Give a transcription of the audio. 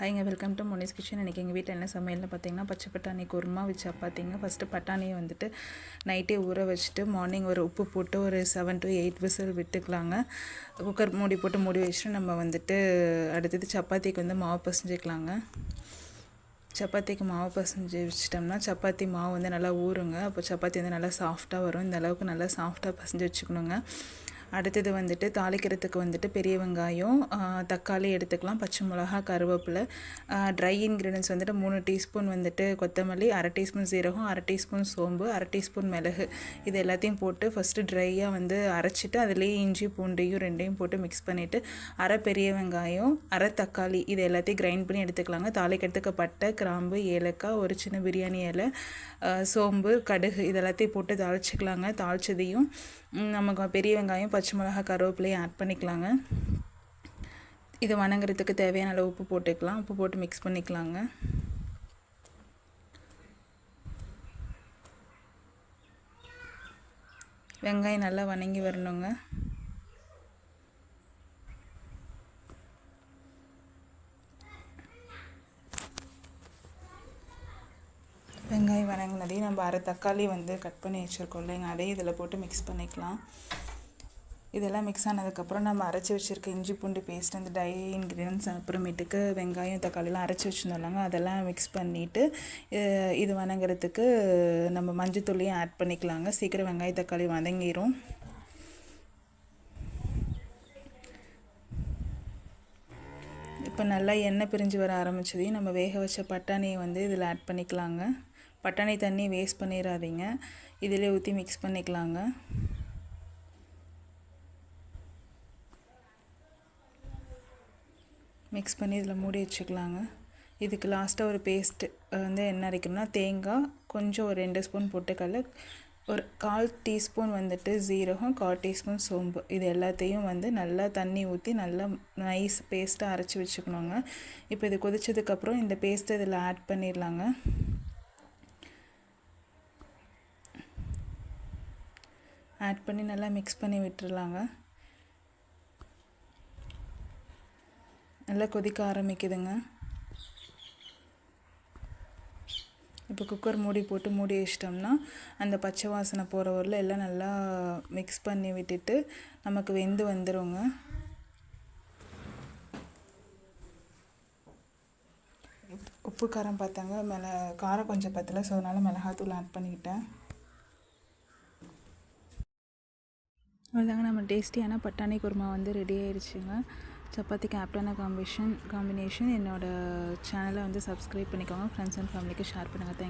ஹைங்க welcome to Moni's kitchen இன்றைக்கி எங்கள் வீட்டில் என்ன சமையல்னு பார்த்தீங்கன்னா பச்சை பட்டாணி குருமா வச்சு சப்பாத்திங்க ஃபஸ்ட்டு பட்டாணியை வந்துட்டு நைட்டே ஊற வச்சுட்டு மார்னிங் ஒரு உப்பு போட்டு ஒரு செவன் டு எயிட் விசில் விட்டுக்கலாங்க. குக்கர் மூடி போட்டு மூடி வச்சுட்டு நம்ம வந்துட்டு அடுத்தது சப்பாத்திக்கு வந்து மாவு பசஞ்சிக்கலாங்க. சப்பாத்திக்கு மாவு பசஞ்சு வச்சிட்டோம்னா சப்பாத்தி மாவு வந்து நல்லா ஊறுங்க. அப்போ சப்பாத்தி வந்து நல்லா சாஃப்டாக வரும். இந்த அளவுக்கு நல்லா சாஃப்டாக பசஞ்சு வச்சுக்கணுங்க. அடுத்தது வந்துட்டு தாளிக்கிறதுக்கு வந்துட்டு பெரிய வெங்காயம் தக்காளி எடுத்துக்கலாம். பச்சை மிளகா கருவேப்பிலை ட்ரை இன்க்ரீடியன்ஸ் வந்துட்டு மூணு டீஸ்பூன் வந்துட்டு கொத்தமல்லி அரை டீஸ்பூன் சீரகம் அரை டீஸ்பூன் சோம்பு அரை டீஸ்பூன் மிளகு. இது எல்லாத்தையும் போட்டு ஃபஸ்ட்டு ட்ரையாக வந்து அரைச்சிட்டு அதுலேயே இஞ்சி பூண்டையும் ரெண்டையும் போட்டு மிக்ஸ் பண்ணிவிட்டு அரை பெரிய வெங்காயம் அரை தக்காளி இது எல்லாத்தையும் கிரைண்ட் பண்ணி எடுத்துக்கலாங்க. தாளிக்கிறதுக்கு பட்டை கிராம்பு ஏலக்காய் ஒரு சின்ன பிரியாணி இலை சோம்பு கடுகு இது எல்லாத்தையும் போட்டு தாளிச்சிக்கலாங்க. தாளிச்சதையும் நமக்கு பெரிய வெங்காயம் பச்சை மிளகாய் கருவேப்பிலையும் ஆட் பண்ணிக்கலாங்க. இது வணங்குறதுக்கு தேவையான அளவு உப்பு போட்டுக்கலாம். உப்பு போட்டு மிக்ஸ் பண்ணிக்கலாங்க. வெங்காயம் நல்லா வணங்கி வரணுங்க. வெங்காயம் வணங்கினதையும் நம்ம அரை தக்காளி வந்து கட் பண்ணி வச்சுருக்கோம் இல்லைங்க. அதையும் இதில் போட்டு மிக்ஸ் பண்ணிக்கலாம். இதெல்லாம் மிக்ஸ் ஆனதுக்கப்புறம் நம்ம அரைச்சி வச்சுருக்க இஞ்சி பூண்டு பேஸ்ட் அந்த டை இன்க்ரீடியன்ஸ் அப்புறமேட்டுக்கு வெங்காயம் தக்காளிலாம் அரைச்சி வச்சுருந்தோம்லாங்க அதெல்லாம் மிக்ஸ் பண்ணிவிட்டு இது வணங்குறதுக்கு நம்ம மஞ்சத்தூளையும் ஆட் பண்ணிக்கலாங்க. சீக்கிரம் வெங்காய தக்காளி வதங்கிரும். இப்போ நல்லா எண்ணெய் பிரிஞ்சு வர ஆரம்பிச்சதையும் நம்ம வேக வச்ச பட்டாணியை வந்து இதில் ஆட் பண்ணிக்கலாங்க. பட்டாணி தண்ணி வேஸ்ட் பண்ணிடாதீங்க. இதிலே ஊற்றி மிக்ஸ் பண்ணிக்கலாங்க. மிக்ஸ் பண்ணி இதில் மூடி வச்சுக்கலாங்க. இதுக்கு லாஸ்ட்டாக ஒரு பேஸ்ட்டு வந்து என்ன அரைக்கணும்னா தேங்காய் கொஞ்சம் ஒரு ரெண்டு ஸ்பூன் பொட்டுக்கடல ஒரு கால் டீஸ்பூன் வந்துட்டு ஜீரகம் கால் டீஸ்பூன் சோம்பு. இது எல்லாத்தையும் வந்து நல்லா தண்ணி ஊற்றி நல்லா நைஸ் பேஸ்ட்டாக அரைச்சி வச்சுக்கணுங்க. இப்போ இது கொதிச்சதுக்கப்புறம் இந்த பேஸ்ட்டை இதில் ஆட் பண்ணிடலாங்க. ஆட் பண்ணி நல்லா மிக்ஸ் பண்ணி விட்டுறலாங்க நல்லா கொதிக்க ஆரம்பிக்குதுங்க. இப்போ குக்கர் மூடி போட்டு மூடி வச்சிட்டோம்னா அந்த பச்சை வாசனை போகிற வரல எல்லாம் நல்லா மிக்ஸ் பண்ணி விட்டுட்டு நமக்கு வெந்து வந்துடுங்க உப்பு காரம் பார்த்தாங்க. மிள காரம் கொஞ்சம் பத்தல ஸோ அதனால் மிளகாத்தூள் ஆட் பண்ணிக்கிட்டேன். அவ்வளோதாங்க நம்ம டேஸ்டியான பட்டாணி குருமா வந்து ரெடி ஆயிடுச்சுங்க. சப்பாத்திக்கு ஆப்டான காம்பினேஷன் காம்பினேஷன் என்னோடய சேனலை வந்து சப்ஸ்கிரைப் பண்ணிக்கோங்க. ஃப்ரெண்ட்ஸ் அண்ட் ஃபேமிலிக்கு ஷேர் பண்ணுங்கள் தேங்க்